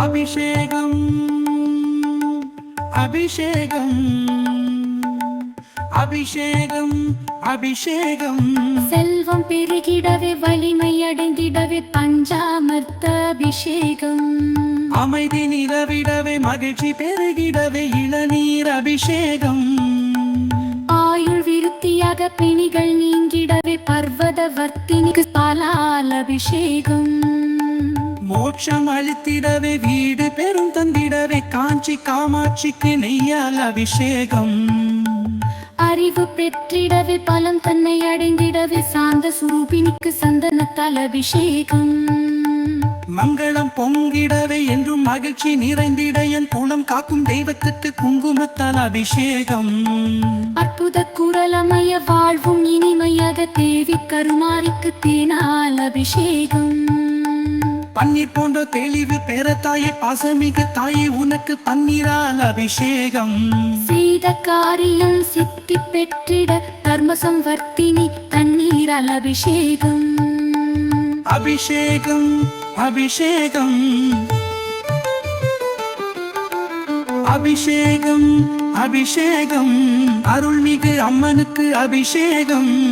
அபிஷேகம் அபிஷேகம் அபிஷேகம் அபிஷேகம். செல்வம் பெருகிடவே வலிமை அடைந்திடவே பஞ்சாமர்த்த அபிஷேகம். அமைதி நிலவிடவே மகிழ்ச்சி பெருகிடவே இளநீர் அபிஷேகம். ஆயுள் விருத்தியாக பிணிகள் நீங்கிடவே பர்வத வர்த்தினிக்கு பாலால் அபிஷேகம். மோட்சம் அளித்திடவே வீடு பெரும் தந்திடவே காஞ்சி காமாட்சிக்கு நெய்யால் அபிஷேகம். அறிவு பெற்றிடவே பலம் தன்னை அடைந்திடவே சாந்த சுரூபினிக்கு சந்தனத்தால் அபிஷேகம். மங்களம் பொங்கிடவே என்றும் மகிழ்ச்சி நிறைந்திட என் குணம் காக்கும் தெய்வத்துக்கு குங்குமத்தால் அபிஷேகம். அற்புத குரலமய வாழ்வும் இனிமையாக தேவி கருமாரிக்கு தேனால் அபிஷேகம். பன்னீர் போன்ற தெளிவு பெற தாயே பாசமிகு தாயே உனக்கு பன்னீரால் அபிஷேகம். செய்த காரியம் சித்தி பெற்றிட தர்ம சம்வர்த்தினி தண்ணீரால் அபிஷேகம். அபிஷேகம் அபிஷேகம். அபிஷேகம் அபிஷேகம். அருள்மிகு அம்மனுக்கு அபிஷேகம்.